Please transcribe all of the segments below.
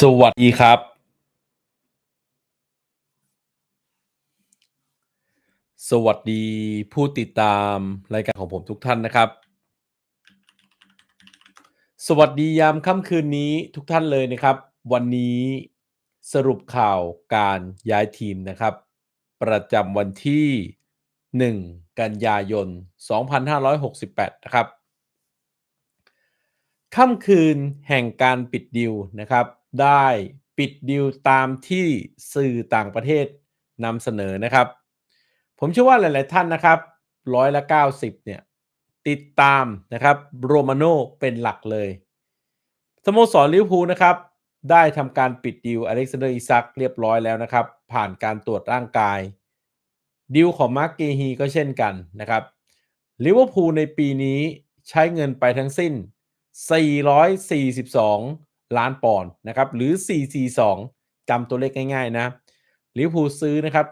สวัสดีครับ สวัสดีผู้ติดตามรายการของผมทุกท่านนะครับ สวัสดียามค่ำคืนนี้ทุกท่านเลยนะครับ วันนี้สรุปข่าวการย้ายทีมนะครับ ประจำวันที่ 1 กันยายน 2568 นะครับค่ำคืนแห่งการปิดดิวนะครับ ได้ปิดดิวตามที่สื่อต่างประเทศนำเสนอนะครับ ผมเชื่อว่าหลาย ๆ ท่านนะครับร้อยละ 90 เนี่ย ติดตามนะครับโรมาโน่เป็นหลักเลยสโมสรลิเวอร์พูลนะครับ ได้ทำการปิดดิวอเล็กซานเดอร์อิซักเรียบร้อยแล้วนะครับ ผ่านการตรวจร่างกายดิวของมาร์กเกฮีก็เช่นกันนะครับลิเวอร์พูลในปีนี้ใช้เงินไปทั้งสิ้น 442 ล้านปอนด์นะครับหรือ 442จำตัวเลขง่าย ๆ นะลิเวอร์พูลซื้อนะครับ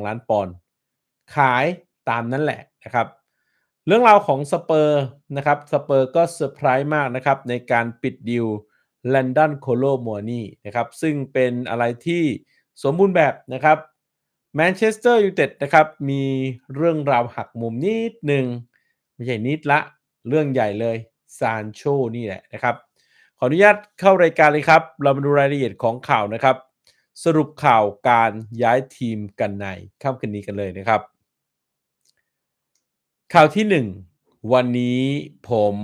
442 ล้านปอนด์ขายตามนั้นแหละนะครับ เรื่องราวของสเปอร์นะครับสเปอร์ก็เซอร์ไพรส์มากนะครับ ในการปิดดิวแลนดอนโคโลมัวนี่นะครับ ซึ่งเป็นอะไรที่สมบูรณ์แบบนะครับแมนเชสเตอร์ยูไนเต็ดนะครับ มีเรื่องราวหักมุมนิดหนึ่งไม่ใช่นิดละ เรื่องใหญ่เลยซานโชนี่แหละนะครับ ออนุญาตเข้ารายการเลยครับ เรามาดูรายละเอียดของข่าวนะครับ สรุปข่าวการย้ายทีมกันในค่ำคืนนี้กันเลยนะครับ ข่าวที่ 1 วันนี้ผม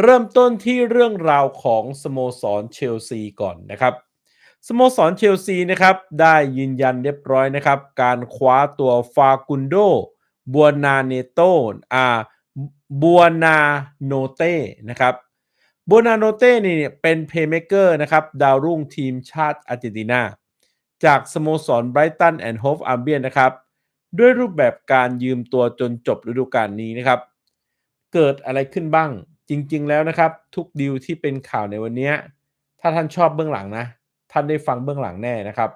เริ่มต้นที่เรื่องราวของสโมสรเชลซีก่อนนะครับสโมสรเชลซีนะครับได้ยืนยันเรียบร้อยนะครับ การคว้าตัวฟากุนโดบัวนาเนโตอาบัวนาโนเต้นะครับ โบนาโนเต้เนี่ยเป็นเพย์เมเกอร์นะครับ ดาวรุ่งทีมชาติอาร์เจนตินา จากสโมสรไบรตันแอนด์โฮฟอาร์เบียนนะครับ ด้วยรูปแบบการยืมตัวจนจบฤดูกาลนี้นะครับ เกิดอะไรขึ้นบ้าง จริง ๆ แล้วนะครับ ทุกดีลที่เป็นข่าวในวันนี้ ถ้าท่านชอบเบื้องหลังนะ ท่านได้ฟังเบื้องหลังแน่นะครับ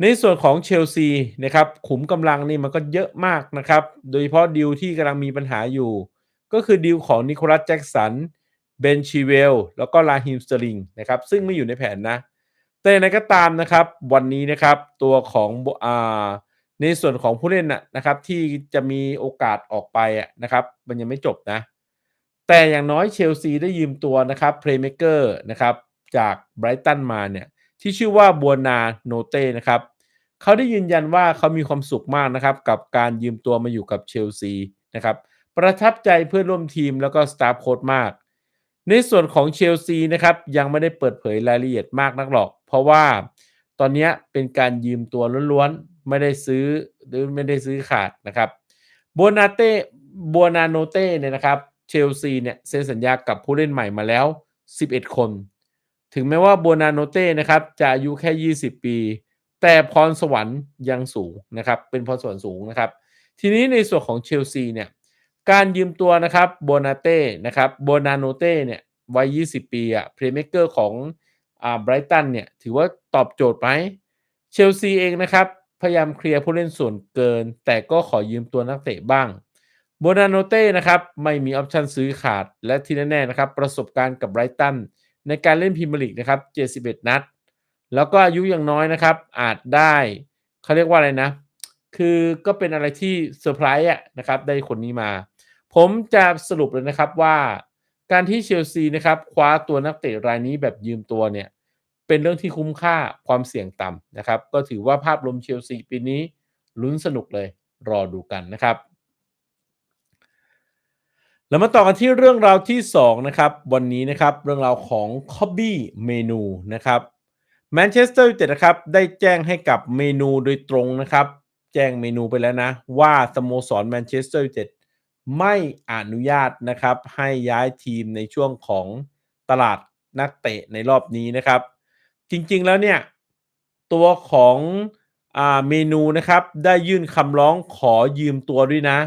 ในส่วนของเชลซีนะครับขุมกำลังนี่มันก็เยอะมากนะครับ โดยเฉพาะดีลที่กำลังมีปัญหาอยู่ ก็คือดีลของนิโคลัสแจ็กสัน เบนชีเวลแล้วก็ลาฮิมสเตอริงนะครับซึ่งไม่อยู่ในแผนนะ แต่ในก็ตามนะครับวันนี้นะครับตัวของอ่าในส่วนของผู้เล่นนะครับที่จะมีโอกาสออกไปนะครับมันยังไม่จบนะ แต่อย่างน้อยเชลซีได้ยืมตัวนะครับเพลย์เมเกอร์นะครับจากไบรตันมาเนี่ยที่ชื่อว่าบัวนาโนเต้นะครับเขาได้ยืนยันว่าเขามีความสุขมากนะครับกับการยืมตัวมาอยู่กับเชลซีนะครับประทับใจเพื่อนร่วมทีมแล้วก็สตาฟโค้ดมาก ในส่วนของเชลซีนะครับยังไม่ได้เปิดเผยรายละเอียดมากนักหรอก เพราะว่าตอนนี้เป็นการยืมตัวล้วนๆ ไม่ได้ซื้อหรือไม่ได้ซื้อขาดนะครับบัวนาเต้บัวนาโนเต้เนี่ยนะครับเชลซีเนี่ยเซ็นสัญญากับผู้เล่นใหม่มาแล้ว 11 คน ถึงแม้ว่าบัวนาโนเต้นะครับจะอายุแค่ 20 ปี แต่พรสวรรค์ยังสูงนะครับเป็นพรสวรรค์สูงนะครับ ทีนี้ในส่วนของเชลซีเนี่ย การยืมตัวนะครับโบนาเต้นะครับโบนาโนเต้เนี่ยวัย 20 ปีอะเพลย์เม k เกอร์ของอ่าไบรตันเนี่ยถือว่าตอบโจทย์ไหมเชลซีเองนะครับ พยายามเคลียร์ผู้เล่นส่วนเกิน แต่ก็ขอยืมตัวนักเตะบ้างโบนาโนเต้นะครับไม่มีออปชันซื้อขาดและที่แน่ๆนะครับ ประสบการณ์กับไบรตันในการเล่นพรีเมียร์ลีกนะครับ71 นัด แล้วก็อายุยังน้อยนะครับ อาจได้เขาเรียกว่าอะไรนะ คือก็เป็นอะไรที่เซอร์ไพรส์อะนะครับ ได้คนนี้มา ผมจะสรุปเลยนะครับว่าการที่เชลซีนะครับคว้าตัวนักเตะรายนี้แบบยืมตัวเนี่ยเป็นเรื่องที่คุ้มค่าความเสี่ยงต่ำนะครับ ก็ถือว่าภาพรวมเชลซีปีนี้ลุ้นสนุกเลยรอดูกันนะครับ แล้วมาต่อกันที่เรื่องราวที่ 2 นะครับ วันนี้นะครับเรื่องราวของคอบบี้เมนูนะครับแมนเชสเตอร์ยูไนเต็ดนะครับได้แจ้งให้กับเมนูโดยตรงนะครับ แจ้งเมนูไปแล้วนะ ว่าสโมสรแมนเชสเตอร์ยูไนเต็ด ไม่อนุญาตนะครับ ให้ย้ายทีมในช่วงของตลาดนักเตะในรอบนี้นะครับ จริงๆแล้วเนี่ย ตัวของอเมนูนะครับ ได้ยื่นคำร้องขอยืมตัวด้วยนะ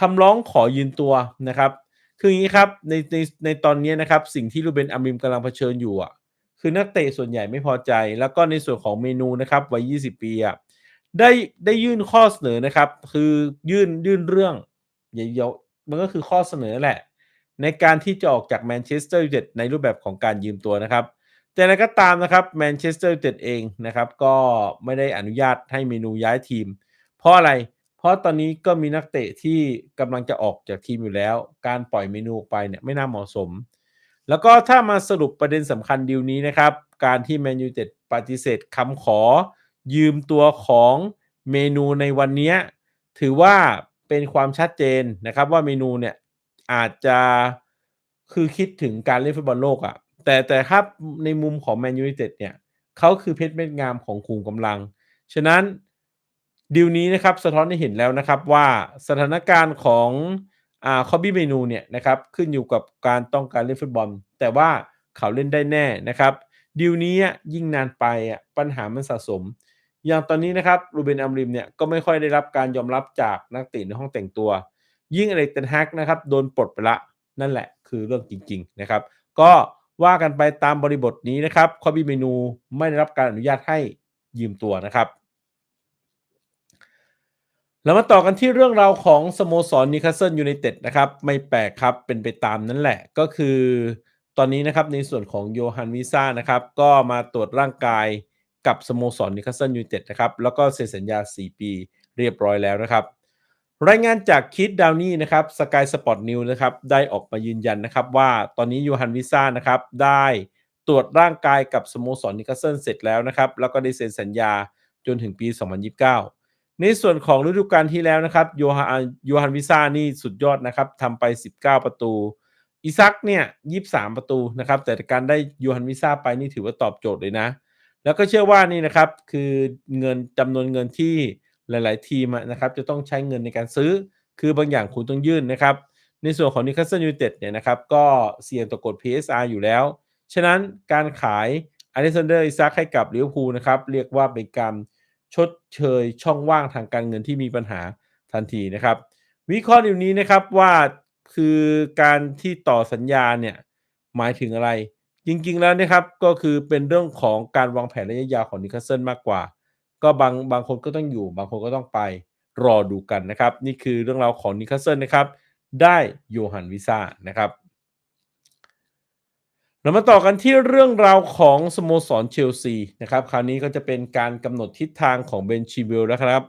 คำร้องขอยืมตัวนะครับ คืออย่างนี้ครับในในในตอนนี้นะครับ สิ่งที่ลูเบนอามิมกำลังเผชิญอยู่อะคือนักเตะส่วนใหญ่ไม่พอใจ แล้วก็ในส่วนของเมนูนะครับวัย 20 ปีอะได้ได้ยื่นข้อเสนอนะครับ คือยื่นยื่นเรื่อง เยอะๆมันก็คือข้อเสนอแหละ ในการที่จะออกจากแมนเชสเตอร์ยูไนเต็ดในรูปแบบของการยืมตัวนะครับแต่อะไรก็ตามนะครับแมนเชสเตอร์ยูไนเต็ดเองนะครับ ก็ไม่ได้อนุญาตให้เมนูย้ายทีม เพราะอะไร เพราะตอนนี้ก็มีนักเตะที่กำลังจะออกจากทีมอยู่แล้ว การปล่อยเมนูออกไปเนี่ยไม่น่าเหมาะสม แล้วก็ถ้ามาสรุปประเด็นสำคัญดีลนี้นะครับ การที่แมนยูเต็ดปฏิเสธคำขอ ยืมตัวของเมนูในวันนี้ถือว่า เป็นความชัดเจนนะครับว่าเมนูเนี่ยอาจจะคือคิดถึงการเล่นฟุตบอลโลกอะ่ะแต่แต่ครับในมุมของแมนยู i นเต็ดเนี่ยเขาคือเพชรเม็ดงามของคุมกำลัง ฉะนั้นดีลนี้นะครับสะท้อนให้เห็นแล้วนะครับว่าสถานการณ์ของอ่าคอบบี้เมนูเนี่ยนะครับขึ้นอยู่กับการต้องการเล่นฟุตบอล แต่ว่าเขาเล่นได้แน่นะครับดีลนี้ยิ่งนานไปอะปัญหามันสะสม อย่างตอนนี้นะครับรูเบนอัมริมเนี่ยก็ไม่ค่อยได้รับการยอมรับจากนักเตะในห้องแต่งตัว ยิ่งอเล็กเทนฮักนะครับโดนปลดไปละนั่นแหละคือเรื่องจริง ๆนะครับ ก็ว่ากันไปตามบริบทนี้นะครับคอบีเมนูไม่ได้รับการอนุญาตให้ยืมตัวนะครับแล้วมาต่อกันที่เรื่องราวของสโมสรนิคาสเซิลยูไนเต็ดนะครับ ไม่แปลกครับเป็นไปตามนั้นแหละก็คือ ตอนนี้นะครับในส่วนของโยฮันวิซ่านะครับ ก็มาตรวจร่างกาย กับสโมสรนิคาสเซิลยูไนเต็ดนะครับ แล้วก็เซ็นสัญญา 4 ปีเรียบร้อยแล้วนะครับ รายงานจากคิดดาวนี่นะครับสกายสปอร์ตนิวนะครับได้ออกมายืนยันนะครับว่าตอนนี้โยฮันวิซ่านะครับได้ตรวจร่างกายกับสโมสรนิคาสเซิลเสร็จแล้วนะครับ แล้วก็ได้เซ็นสัญญาจนถึงปี 2029 ในส่วนของฤดูกาลที่แล้วนะครับโยฮันโยฮันวิซ่านี่สุดยอดนะครับทำไป 19 ประตูอิซักเนี่ย 23 ประตูนะครับ แต่การได้โยฮันวิซ่าไปนี่ถือว่าตอบโจทย์เลยนะ แล้วก็เชื่อว่านี่นะครับคือเงินจำนวนเงินที่หลาย ๆ ทีมนะครับจะต้องใช้เงินในการซื้อ คือบางอย่างคุณต้องยื่นนะครับ ในส่วนของนิคาสเซิลยูไนเต็ดเนี่ยนะครับก็เสี่ยงต่อกฎ PSR อยู่แล้ว ฉะนั้นการขายอเล็กซานเดอร์อิซักให้กับลิเวอร์พูลนะครับเรียกว่าเป็นการชดเชยช่องว่างทางการเงินที่มีปัญหาทันทีนะครับวิเคราะห์อยู่นี้นะครับว่าคือการที่ต่อสัญญาเนี่ยหมายถึงอะไร จริง ๆ แล้วนะครับก็คือเป็นเรื่องของการวางแผนระยะยาวของนิคาสเซิลมากกว่า ก็บางบางคนก็ต้องอยู่ บางคนก็ต้องไปรอดูกันนะครับ นี่คือเรื่องราวของนิคาสเซิลนะครับ ได้โยฮันวิซ่านะครับเรามาต่อกันที่เรื่องราวของสโมสรเชลซีนะครับ คราวนี้ก็จะเป็นการกำหนดทิศทางของเบนชิเวลแล้วครับ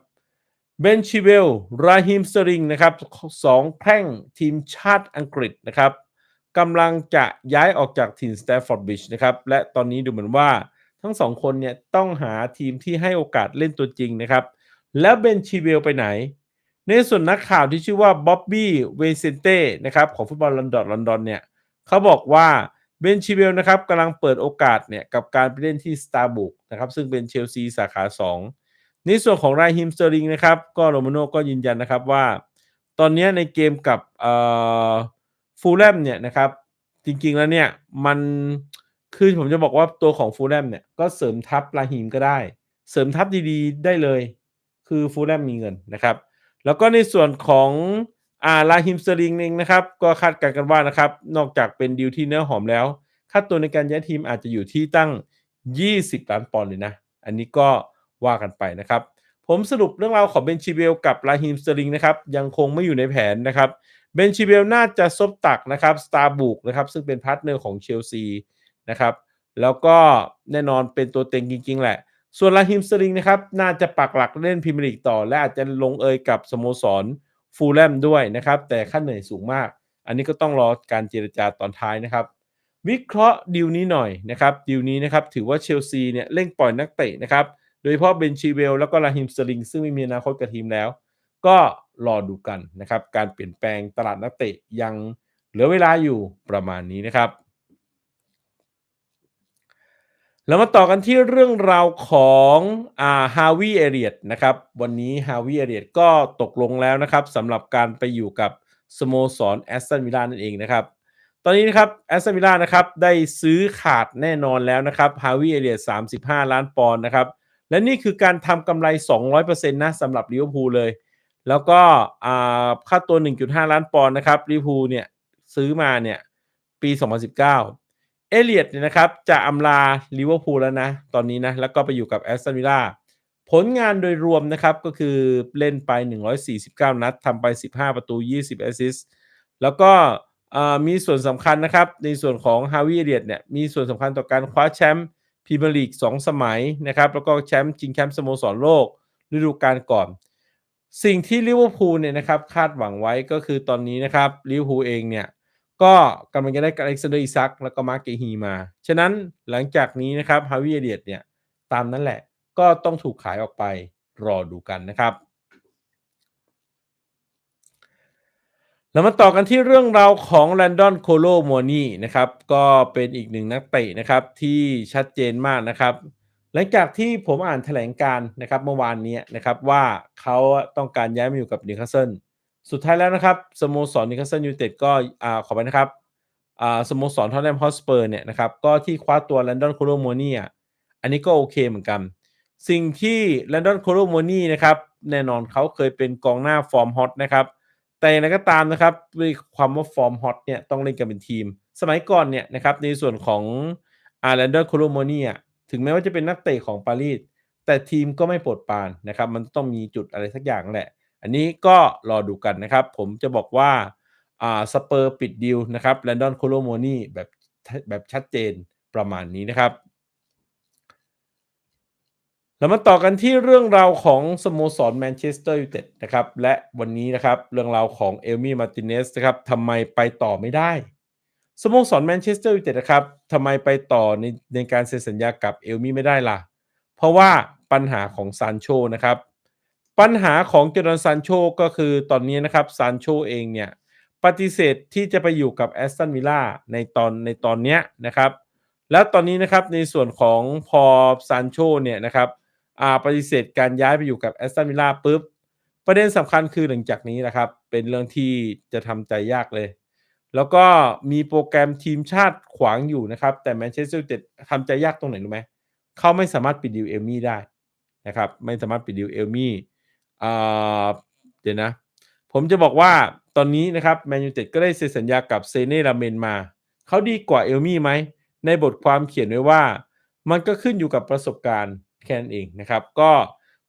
เบนชิเวลราฮิมสริงนะครับสองแพร่งทีมชาติอังกฤษนะครับ กำลังจะย้ายออกจากทีมสแตฟฟอร์ดบริดจ์นะครับ และตอนนี้ดูเหมือนว่าทั้งสองคนเนี่ยต้องหาทีมที่ให้โอกาสเล่นตัวจริงนะครับ แล้วเบนชิเวลไปไหน ในส่วนนักข่าวที่ชื่อว่าบ๊อบบี้เวเซนเต้นะครับของฟุตบอลลอนดอนลอนดอนเนี่ยเขาบอกว่าเบนชิเวลนะครับกำลังเปิดโอกาสเนี่ยกับการไปเล่นที่สตาร์บุกนะครับซึ่งเป็นเชลซีสาขา 2 ในส่วนของไรฮิมสเตอริงนะครับก็โรมาโนก็ยืนยันนะครับว่า ตอนนี้ในเกมกับ ฟูลแลมเนี่ยนะครับ จริงๆแล้วเนี่ยมันคือผมจะบอกว่าตัวของฟูลแลมเนี่ยก็เสริมทัพลาฮิมก็ได้ เสริมทัพดีๆ ได้เลย คือฟูลแลมมีเงินนะครับ แล้วก็ในส่วนของอาลาฮิมสลิงเองนะครับ ก็คาดการณ์กันว่านะครับ นอกจากเป็นดีลที่เนื้อหอมแล้ว ค่าตัวในการย้ายทีมอาจจะอยู่ที่ตั้ง 20 ล้านปอนด์เลยนะ อันนี้ก็ว่ากันไปนะครับ ผมสรุปเรื่องราวของเบนชิเบลกับลาฮิมสลิงนะครับยังคงไม่อยู่ในแผนนะครับเบนชิเบลน่าจะซบตักนะครับสตาร์บุกนะครับซึ่งเป็นพาร์ทเนอร์ของเชลซีนะครับแล้วก็แน่นอนเป็นตัวเต็งจริง ๆ แหละ ส่วนลาฮิมสลิงนะครับน่าจะปักหลักเล่นพรีเมียร์ลีกต่อ และอาจจะลงเอยกับสโมสรฟูลแลมด้วยนะครับแต่ค่าเหนื่อยสูงมาก อันนี้ก็ต้องรอการเจรจาตอนท้ายนะครับวิเคราะห์ดีลนี้หน่อยนะครับดีลนี้นะครับถือว่าเชลซีเนี่ยเร่งปล่อยนักเตะนะครับ ดยเฉพาะเบนชีเวลแล้วก็ลาฮิมสลิง ซึ่งไม่มีอนาคตกับทีมแล้ว ก็รอดูกันนะครับ การเปลี่ยนแปลงตลาดนักเตะยังเหลือเวลาอยู่ประมาณนี้นะครับ แล้วมาต่อกันที่เรื่องราวของอาฮาวิเอเรียตนะครับ วันนี้ฮาวิเอเรียตก็ตกลงแล้วนะครับสำหรับการไปอยู่กับสโมสรแอสตันวิลล่านั่นเองนะครับ ตอนนี้นะครับแอสตันวิลล่านะครับได้ซื้อขาดแน่นอนแล้วนะครับฮาวิเอเรียต35 ล้านปอนด์นะครับ และนี่คือการทำกำไร 200%นะสำหรับลิเวอร์พูลเลย แล้วก็ค่าตัว 1.5 ล้านปอนด์นะครับลิเวอร์พูลเนี่ยซื้อมาเนี่ยปี 2019 เอเลียดเนี่ยนะครับจะอำลาลิเวอร์พูลแล้วนะ ตอนนี้นะ แล้วก็ไปอยู่กับแอสตันวิลล่าผลงานโดยรวมนะครับก็คือเล่นไป 149 นัดทำไป 15 ประตู 20 แอสซิสต์แล้วก็มีส่วนสำคัญนะครับ ในส่วนของฮาวิเอเลียตเนี่ยมีส่วนสำคัญต่อการคว้าแชมป์ พรีเมียร์ลีก2สมัยนะครับ แล้วก็แชมป์จิงแชมป์สโมสรโลกฤดูกาลก่อน สิ่งที่ลิเวอร์พูลเนี่ยนะครับคาดหวังไว้ก็คือตอนนี้นะครับลิเวอร์พูลเองเนี่ยก็กำลังจะได้อเล็กซานเดอร์อิซักแล้วก็มาร์กเกฮีมา ฉะนั้นหลังจากนี้นะครับฮาวิเอเดียตเนี่ยตามนั้นแหละก็ต้องถูกขายออกไปรอดูกันนะครับ แล้วมาต่อกันที่เรื่องราวของแลนดอนโคโลโมนี่นะครับ ก็เป็นอีกหนึ่งนักเตะนะครับที่ชัดเจนมากนะครับ หลังจากที่ผมอ่านแถลงการนะครับเมื่อวานนี้นะครับว่าเขาต้องการย้ายมาอยู่กับนิวคาสเซิลสุดท้ายแล้วนะครับสโมสรนิวคาสเซิลยูไนเต็ดก็อ่าขอไปนะครับอ่าสโมสรทอตแนมฮอสเปอร์เนี่ยนะครับก็ที่คว้าตัวแลนดอนโคโลโมนีอะอันนี้ก็โอเคเหมือนกัน สิ่งที่แลนดอนโคโลโมนี่นะครับแน่นอนเขาเคยเป็นกองหน้าฟอร์มฮอตนะครับ แต่อย่างไรก็ตามนะครับด้วยความว่าฟอร์มฮอตเนี่ยต้องเล่นกันเป็นทีม สมัยก่อนเนี่ยนะครับในส่วนของอาร์แลนดอนโคโลโมนีอ่ถึงแม้ว่าจะเป็นนักเตะของปารีสแต่ทีมก็ไม่โปรดปานนะครับ มันต้องมีจุดอะไรสักอย่างแหละ อันนี้ก็รอดูกันนะครับ ผมจะบอกว่าอ่าสเปอร์ปิดดีลนะครับแลนดอนโคโลโมนีแบบแบบชัดเจนประมาณนี้นะครับ เรามาต่อกันที่เรื่องราวของสโมสรแมนเชสเตอร์ยูไนเต็ดนะครับและวันนี้นะครับเรื่องราวของเอลมี่มาร์ติเนสนะครับทำไมไปต่อไม่ได้สโมสรแมนเชสเตอร์ยูไนเต็ดนะครับทำไมไปต่อในในการเซ็นสัญญากับเอลมี่ไม่ได้ล่ะ เพราะว่าปัญหาของซานโชนะครับ ปัญหาของเจอร์นซานโชก็คือตอนนี้นะครับซานโชเองเนี่ยปฏิเสธที่จะไปอยู่กับแอสตันวิลล่าในตอนในตอนเนี้ยนะครับ แล้วตอนนี้นะครับในส่วนของพอซานโชเนี่ยนะครับ อ่าปฏิเสธการย้ายไปอยู่กับแอสตันวิลล่าปุ๊บ ประเด็นสำคัญคือหลังจากนี้นะครับ เป็นเรื่องที่จะทำใจยากเลย แล้วก็มีโปรแกรมทีมชาติขวางอยู่นะครับ แต่แมนเชสเตอร์ยูไนเต็ดทำใจยากตรงไหนรู้ไหมเขาไม่สามารถปิดดิวเอลมี่ได้นะครับ ไม่สามารถปิดดิวเอลมี่อ่าเดี๋ยวนะ ผมจะบอกว่าตอนนี้นะครับแมนยูเต็ดก็ได้เซ็นสัญญากับเซเน่ลาเมนมา เขาดีกว่าเอลมี่ไหม ในบทความเขียนไว้ว่า มันก็ขึ้นอยู่กับประสบการณ์ แค่นั้นเองนะครับ ก็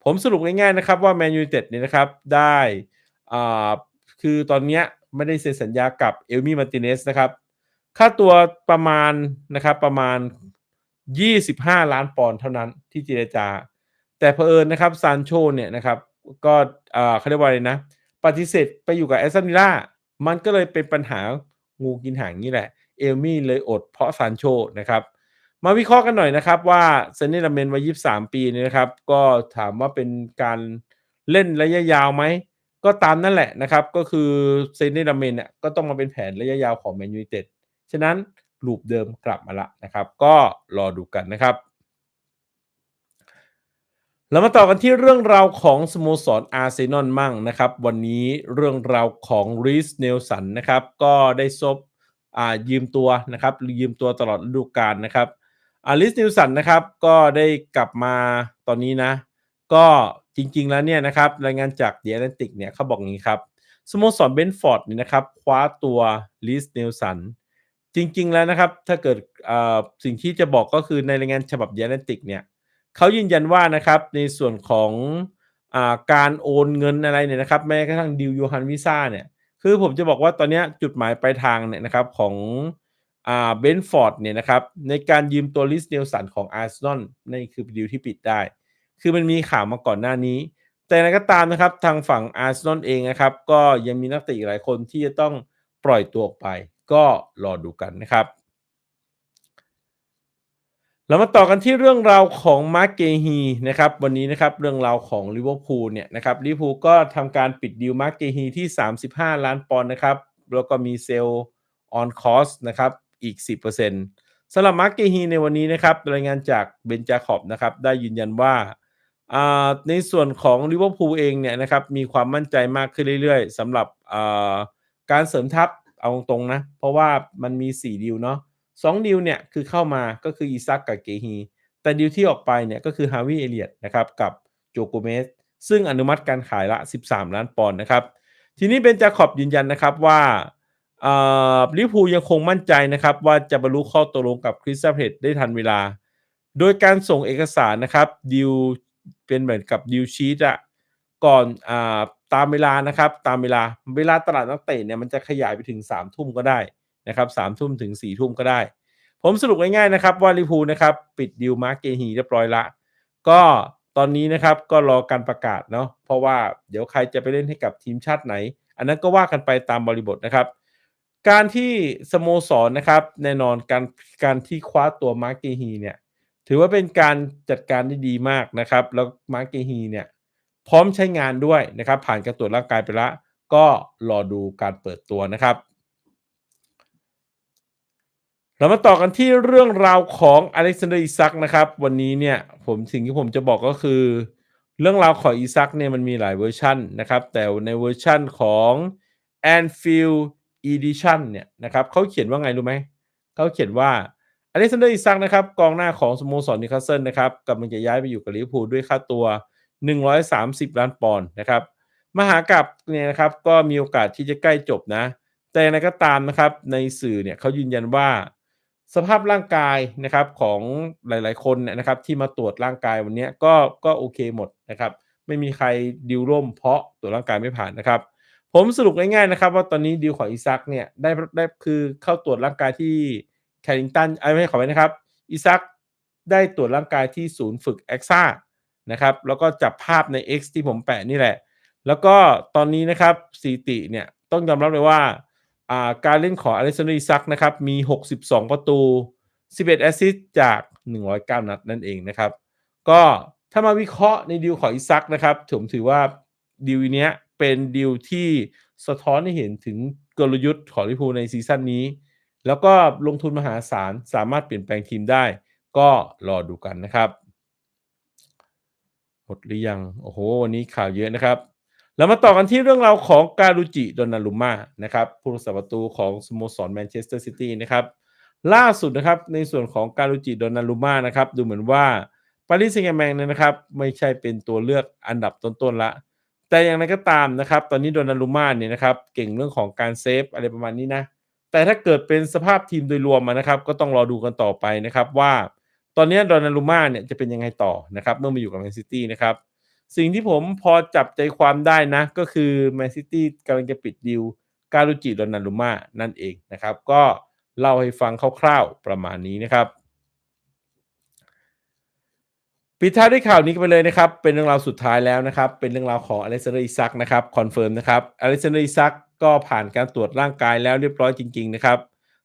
ผมสรุปง่ายๆนะครับว่าแมนยูเต็ดเนี่ยนะครับได้อ่าคือตอนเนี้ยไม่ได้เซ็นสัญญากับเอลมี่มาร์ติเนสนะครับ ค่าตัวประมาณนะครับประมาณ 25 ล้านปอนด์เท่านั้นที่เจรจา แต่เผอิญนะครับซานโชเนี่ยนะครับก็เขาเรียกว่าอะไรนะ ปฏิเสธไปอยู่กับแอสตันวิลล่ามันก็เลยเป็นปัญหางูกินหางนี่แหละ เอลมี่เลยอดเพราะซานโชนะครับ มาวิเคราะห์กันหน่อยนะครับว่าเซนนี่ลาเมนวัย23 ปีเนี่ยนะครับ ก็ถามว่าเป็นการเล่นระยะยาวไหม ก็ตามนั่นแหละนะครับ ก็คือเซนนี่ลาเมนเนี่ยก็ต้องมาเป็นแผนระยะยาวของแมนยูเต็ดฉะนั้นลูปเดิมกลับมาละนะครับ ก็รอดูกันนะครับเรามาต่อกันที่เรื่องราวของสโมสรอาร์เซนอลมั่งนะครับ วันนี้เรื่องราวของรีสเนลสันนะครับ ก็ได้ซบยืมตัวนะครับยืมตัวตลอดฤดูกาลนะครับ อาริสเนลสันนะครับก็ได้กลับมาตอนนี้นะ ก็จริง ๆ แล้วเนี่ยนะครับ รายงานจากเดียร์แลนติกเนี่ยเขาบอกงี้ครับสโมสรเบนฟอร์ดเนี่ยนะครับคว้าตัวลิสเนลสันจริง ๆ แล้วนะครับ ถ้าเกิดสิ่งที่จะบอกก็คือในรายงานฉบับเดียร์แลนติกเนี่ยเขายืนยันว่านะครับในส่วนของอาการโอนเงินอะไรเนี่ยนะครับแม้กระทั่งดิวยูฮันวิซ่าเนี่ยคือผมจะบอกว่าตอนนี้จุดหมายปลายทางเนี่ยนะครับของ อ่าเบนฟอร์ดเนี่ยนะครับในการยืมตัวลิสเนลสันของอาร์เซนอลนี่คือดิวที่ปิดได้ คือมันมีข่าวมาก่อนหน้านี้ แต่อะไรก็ตามนะครับทางฝั่งอาร์เซนอลเองนะครับ ก็ยังมีนักเตะหลายคนที่จะต้องปล่อยตัวออกไป ก็รอดูกันนะครับเรามาต่อกันที่เรื่องราวของมาร์เกฮีนะครับวันนี้นะครับเรื่องราวของลิเวอร์พูลเนี่ยนะครับลิเวอร์พูลก็ทำการปิดดีลมาร์เกฮีที่ 35 ล้านปอนด์นะครับแล้วก็มีเซลล์ออนคอสนะครับ อีก 10%สำหรับมาร์กเกฮีในวันนี้นะครับ รายงานจากเบนจาคอบนะครับ ได้ยืนยันว่าในส่วนของลิเวอร์พูลเองเนี่ยนะครับ มีความมั่นใจมากขึ้นเรื่อยๆสำหรับการเสริมทัพเอาตรงๆนะ เพราะว่ามันมี 4ดีลเนาะสองดีลเนี่ยคือเข้ามาก็คืออีซักกับเกฮี แต่ดีลที่ออกไปเนี่ยก็คือฮาวิเอเลียตนะครับกับโจโกเมสซึ่งอนุมัติการขายละ 13 ล้านปอนด์นะครับ ทีนี้เบนจาคอบยืนยันนะครับว่า ลิเวอร์พูลยังคงมั่นใจนะครับ ว่าจะบรรลุข้อตกลงกับคริสตัลเพดได้ทันเวลา โดยการส่งเอกสารนะครับดีลเป็นเหมือนกับดีลชีตอะก่อนอ่าตามเวลานะครับ ตามเวลาเวลาตลาดนักเตะเนี่ยมันจะขยายไปถึง3ามทุ่มก็ได้นะครับสามทุ่มถึง4ี่ทุ่มก็ได้ ผมสรุปง่ายๆนะครับว่าลิพูนะครับ ปิดดิวมาร์เกฮีเรียบร้อยละ ก็ตอนนี้นะครับก็รอการประกาศเนาะเพราะว่าเดี๋ยวใครจะไปเล่นให้กับทีมชาติไหน อันนั้นก็ว่ากันไปตามบริบทนะครับ การที่สโมสรนะครับ แน่นอนการการที่คว้าตัวมาร์เกฮีเนี่ย ถือว่าเป็นการจัดการที่ดีมากนะครับ แล้วมาร์เกฮีเนี่ย พร้อมใช้งานด้วยนะครับ ผ่านการตรวจร่างกายไปล้วก็รอดูการเปิดตัวนะครับ เรามาต่อกันที่เรื่องราวของอเล็กซานเดอร์อิซักนะครับ วันนี้เนี่ยผมสิ่งที่ผมจะบอกก็คือ เรื่องราวของอิซักเนี่ยมันมีหลายเวอร์ชันนะครับ แต่ในเวอร์ชันของ Anfield Edition เนี่ยนะครับเขาเขียนว่าไงรู้ไหม เขาเขียนว่าอเล็กซานเดอร์อิซักนะครับกองหน้าของสโมสรนิวคาสเซิลนะครับกำลังจะย้ายไปอยู่กับลิเวอร์พูลด้วยค่าตัว 130 ล้านปอนด์นะครับมหากรัปเนี่ยนะครับก็มีโอกาสที่จะใกล้จบนะ แต่อย่างไรก็ตามนะครับในสื่อเนี่ยเขายืนยันว่า สภาพร่างกายนะครับของหลาย ๆ คนเนี่ยนะครับที่มาตรวจร่างกายวันนี้ก็ก็โอเคหมดนะครับไม่มีใครดิวร่มเพราะตรวจร่างกายไม่ผ่านนะครับ ผมสรุปง่ายๆนะครับ ว่าตอนนี้ดิวของอิซักเนี่ยได้ได้คือเข้าตรวจร่างกายที่แคริงตันไม่ใช่ขอไว้นะครับอิซักได้ตรวจร่างกายที่ศูนย์ฝึกเอ็กซ่านะครับแล้วก็จับภาพใน X ที่ผมแปะนี่แหละ แล้วก็ตอนนี้นะครับสถิติเนี่ยต้องยอมรับเลยว่าการเล่นของอเล็กซานดรีซักนะครับมี 62 ประตู 11 แอสซิสต์จาก 109 นัดนั่นเองนะครับ ก็ถ้ามาวิเคราะห์ในดีลของอิซักนะครับผมถือว่าดีลนี้ย เป็นดีลที่สะท้อนให้เห็นถึงกลยุทธ์ของลิพูในซีซั่นนี้ แล้วก็ลงทุนมหาศาลสามารถเปลี่ยนแปลงทีมได้ ก็รอดูกันนะครับหมดหรือยัง โอ้โห วันนี้ข่าวเยอะนะครับ แล้วมาต่อกันที่เรื่องราวของการุจิโดนารุม่านะครับผู้รักษาประตูของสโมสรแมนเชสเตอร์ซิตี้นะครับ ล่าสุดนะครับในส่วนของการุจิโดนารุม่านะครับ ดูเหมือนว่าปารีสแซงต์แมงเนี่ยนะครับ ไม่ใช่เป็นตัวเลือกอันดับต้นๆละ แต่อย่างไรก็ตามนะครับ ตอนนี้โดนารุมาเนี่ยนะครับ เก่งเรื่องของการเซฟอะไรประมาณนี้นะ แต่ถ้าเกิดเป็นสภาพทีมโดยรวมมานะครับ ก็ต้องรอดูกันต่อไปนะครับว่า ตอนนี้โดนารุมาเนี่ยจะเป็นยังไงต่อนะครับ เมื่อมาอยู่กับแมนซิตี้นะครับ สิ่งที่ผมพอจับใจความได้นะ ก็คือแมนซิตี้กำลังจะปิดดิวการุจิโดนารุมานั่นเองนะครับ ก็เล่าให้ฟังคร่าวๆประมาณนี้นะครับ ปิดท้ายด้วยข่าวนี้กันไปเลยนะครับ เป็นเรื่องราวสุดท้ายแล้วนะครับ เป็นเรื่องราวของอเล็กซานเดอร์อิซักนะครับ คอนเฟิร์มนะครับ อเล็กซานเดอร์อิซักก็ผ่านการตรวจร่างกายแล้วเรียบร้อยจริง ๆ นะครับ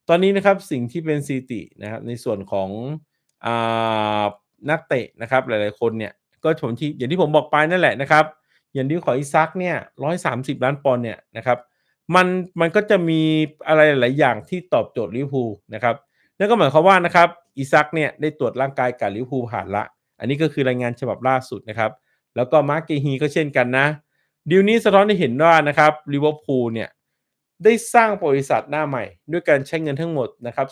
ตอนนี้นะครับสิ่งที่เป็นซีตินะครับ ในส่วนของอนักเตะนะครับ หลายๆคนเนี่ย ก็ผมที่อย่างที่ผมบอกไปนั่นแหละนะครับ อย่างที่ขออิซักเนี่ยร้อยสามสิบล้านปอนด์เนี่ยนะครับ มันมันก็จะมีอะไรหลายอย่างที่ตอบโจทย์ลิเวอร์พูลนะครับ นั่นก็หมายความว่านะครับอิซักเนี่ยได้ตรวจร่างกายกับลิเวอร์พูลผ่านละ อันนี้ก็คือรายงานฉบับล่าสุดนะครับ แล้วก็มาร์กเกฮีก็เช่นกันนะดีลนี้สะท้อนให้เห็นว่านะครับลิเวอร์พูลเนี่ยได้สร้างบริษัทหน้าใหม่ ด้วยการใช้เงินทั้งหมดนะครับ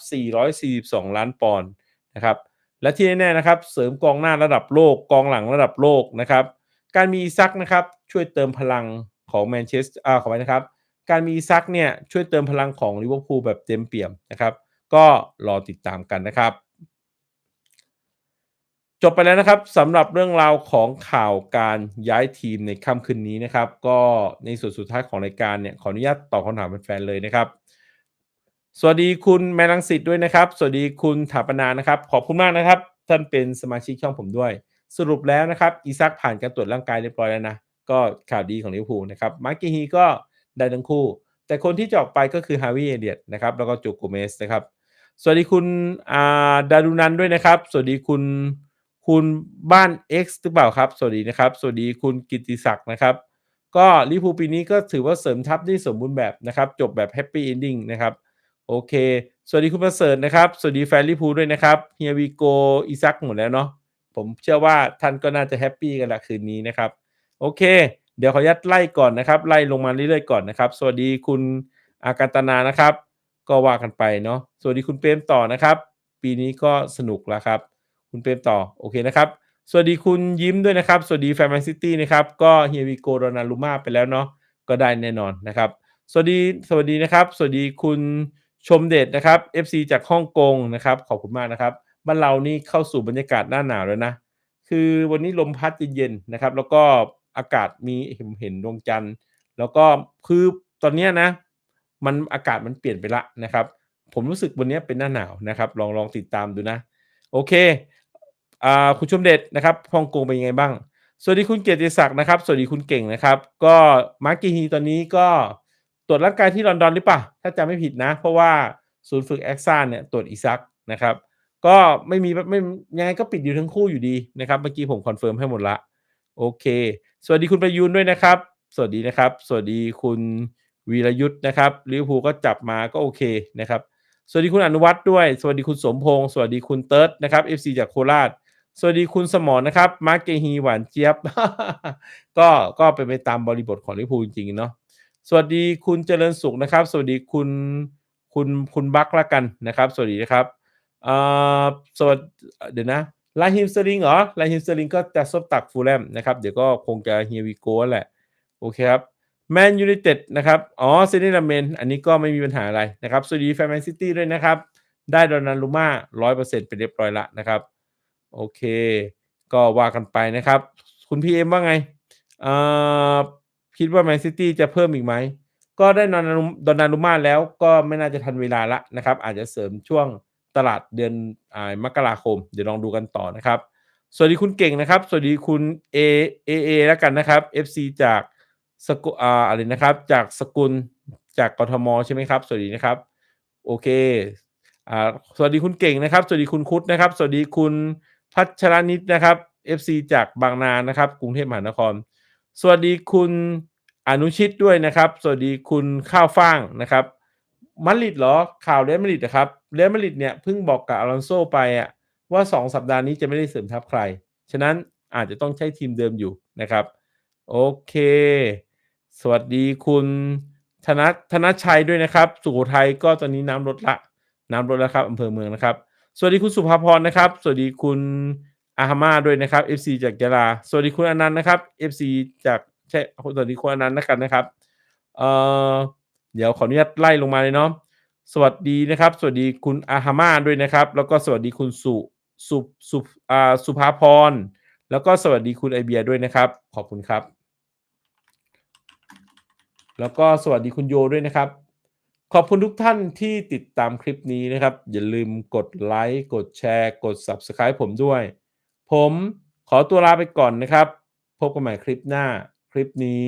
442 ล้านปอนด์นะครับ และที่แน่ๆนะครับ เสริมกองหน้าระดับโลก กองหลังระดับโลกนะครับ การมีซักนะครับช่วยเติมพลังของแมนเชสเตอร์อ่าขอไปนะครับ การมีซักเนี่ยช่วยเติมพลังของลิเวอร์พูลแบบเต็มเปี่ยมนะครับ ก็รอติดตามกันนะครับ จบไปแล้วนะครับสำหรับเรื่องราวของข่าวการย้ายทีมในค่ำคืนนี้นะครับ ก็ในส่วนสุดท้ายของรายการเนี่ยขออนุญาตตอบคำถามแฟนๆเลยนะครับ สวัสดีคุณแมลังสิตด้วยนะครับ สวัสดีคุณถาปนานะครับ ขอบคุณมากนะครับ ท่านเป็นสมาชิกช่องผมด้วย สรุปแล้วนะครับ อีซักผ่านการตรวจร่างกายเรียบร้อยแล้วนะ ก็ข่าวดีของลิเวอร์พูลนะครับมาร์กิฮีก็ได้ทั้งคู่ แต่คนที่จะออกไปก็คือฮาวิเอเดียตนะครับแล้วก็โจโกเมสนะครับ สวัสดีคุณอาดารุนันด้วยนะครับ สวัสดีคุณ คุณบ้าน X หรือเปล่าครับ สวัสดีนะครับ สวัสดีคุณกิติศักดิ์นะครับ ก็ลิพูปีนี้ก็ถือว่าเสริมทัพได้สมบูรณ์แบบนะครับ จบแบบแฮปปี้เอนดิ้งนะครับ โอเค สวัสดีคุณประเสริฐนะครับ สวัสดีแฟนลิพูด้วยนะครับเฮียวีโกอีซักหมดแล้วเนาะ ผมเชื่อว่าท่านก็น่าจะแฮปปี้กันละคืนนี้นะครับ โอเค เดี๋ยวขอยัดไล่ก่อนนะครับ ไล่ลงมาเรื่อยๆก่อนนะครับ สวัสดีคุณอากาตนานะครับ ก็ว่ากันไปเนาะ สวัสดีคุณเปรมต่อนะครับ ปีนี้ก็สนุกแล้วครับ คุณเปรมต่อ โอเคนะครับ สวัสดีคุณยิ้มด้วยนะครับ สวัสดีแฟนแมนซิตี้นะครับ ก็เฮียวีโกโรนาลูมาไปแล้วเนาะ ก็ได้แน่นอนนะครับ สวัสดี สวัสดีนะครับ สวัสดีคุณชมเดชนะครับ FC จากฮ่องกงนะครับ ขอบคุณมากนะครับ บ้านเรานี่เข้าสู่บรรยากาศหน้าหนาวแล้วนะ คือวันนี้ลมพัดเย็นๆนะครับ แล้วก็อากาศมีเห็นดวงจันทร์ แล้วก็คือตอนนี้นะ มันอากาศมันเปลี่ยนไปละนะครับ ผมรู้สึกวันนี้เป็นหน้าหนาวนะครับ ลองลองติดตามดูนะ โอเค อ่าคุณชมเดชนะครับฮ่องกงเป็นยังไงบ้าง สวัสดีคุณเกียรติศักดิ์นะครับ สวัสดีคุณเก่งนะครับ ก็มาร์กิฮีตอนนี้ก็ตรวจร่างกายที่ลอนดอนหรือเปล่าถ้าจำไม่ผิดนะ เพราะว่าศูนย์ฝึกแอคซ่าเนี่ยตรวจอีซักนะครับ ก็ไม่มีไม่ยังไงก็ปิดอยู่ทั้งคู่อยู่ดีนะครับ เมื่อกี้ผมคอนเฟิร์มให้หมดละโอเค สวัสดีคุณประยูนด้วยนะครับ สวัสดีนะครับ สวัสดีคุณวีรยุทธ์นะครับลิเวอร์พูลก็จับมาก็โอเคนะครับ สวัสดีคุณอนุวัฒน์ด้วย สวัสดีคุณสมพงศ์สวัสดีคุณเติร์ดนะครับ FC จากโคราช สวัสดีคุณสมรนะครับมาร์เกฮีหวานเจี๊ยบ ก็ก็เป็นไปตามบริบทของลิพูจริงๆเนาะสวัสดีคุณเจริญสุขนะครับ สวัสดีคุณคุณคุณบักละกันนะครับ สวัสดีนะครับเอ่อสวัสดีเดี๋ยวนะลาฮิมสลิงเหรอลาฮิมสลิงก็จะซบตักฟูลแลมนะครับ เดี๋ยวก็คงจะเฮียวีโก้แหละ โอเคครับแมนยู i นเต็ดนะครับ อ๋อเซนิลาเมน อันนี้ก็ไม่มีปัญหาอะไรนะครับ สวัสดีแฟนแมนซิตี้ด้วยนะครับ ได้ดอนารุมาร้อยเปอร์เซ็นต์ไปเรียบร้อยละนะครับ โอเค ก็ว่ากันไปนะครับ คุณพีเอ็มว่าไงเอ่อคิดว่าแมนซิตี้จะเพิ่มอีกไหม ก็ได้ดอนารุดอนนารุมาแล้วก็ไม่น่าจะทันเวลาละนะครับ อาจจะเสริมช่วงตลาดเดือนอมกราคม เดี๋ยวลองดูกันต่อนะครับ สวัสดีคุณเก่งนะครับ สวัสดีคุณเอเอเอแล้วกันนะครับ FC จากสกุอ่าอะไรนะครับ จากสกุลจากกทมใช่ไหมครับ สวัสดีนะครับ โอเคอ่าสวัสดีคุณเก่งนะครับ สวัสดีคุณคุดนะครับ สวัสดีคุณ พัชรนิตนะครับ FC จากบางนานะครับ กรุงเทพมหานคร สวัสดีคุณอนุชิตด้วยนะครับ สวัสดีคุณข้าวฟ่างนะครับมาริดเหรอข่าวเรอัลมาริดนะครับเรอัลมาริดเนี่ยเพิ่งบอกกับอลอนโซไปอะว่า 2 สัปดาห์นี้จะไม่ได้เสริมทัพใคร ฉะนั้นอาจจะต้องใช้ทีมเดิมอยู่นะครับ โอเค สวัสดีคุณธนธนชัยด้วยนะครับ สุโขทัยก็ตอนนี้น้ำลดละ น้ำลดแล้วครับอำเภอเมืองนะครับ สวัสดีคุณสุภาพรนะครับ สวัสดีคุณอาฮามาด้วยนะครับ FC จากยะลา สวัสดีคุณอนันต์นะครับ FC จากใช่สวัสดีคุณอนันต์นะครับนะครับ เอ่อเดี๋ยวขออนุญาตไล่ลงมาเลยเนาะสวัสดีนะครับ สวัสดีคุณอาฮามาด้วยนะครับ แล้วก็สวัสดีคุณสุสุสุอ่าสุภาพรแล้วก็สวัสดีคุณไอเบียด้วยนะครับ ขอบคุณครับ แล้วก็สวัสดีคุณโยด้วยนะครับ ขอบคุณทุกท่านที่ติดตามคลิปนี้นะครับ อย่าลืมกดไลค์กดแชร์ กด Subscribe ผมด้วย ผมขอตัวลาไปก่อนนะครับ พบกันใหม่คลิปหน้าคลิปนี้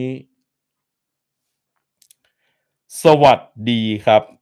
สวัสดีครับ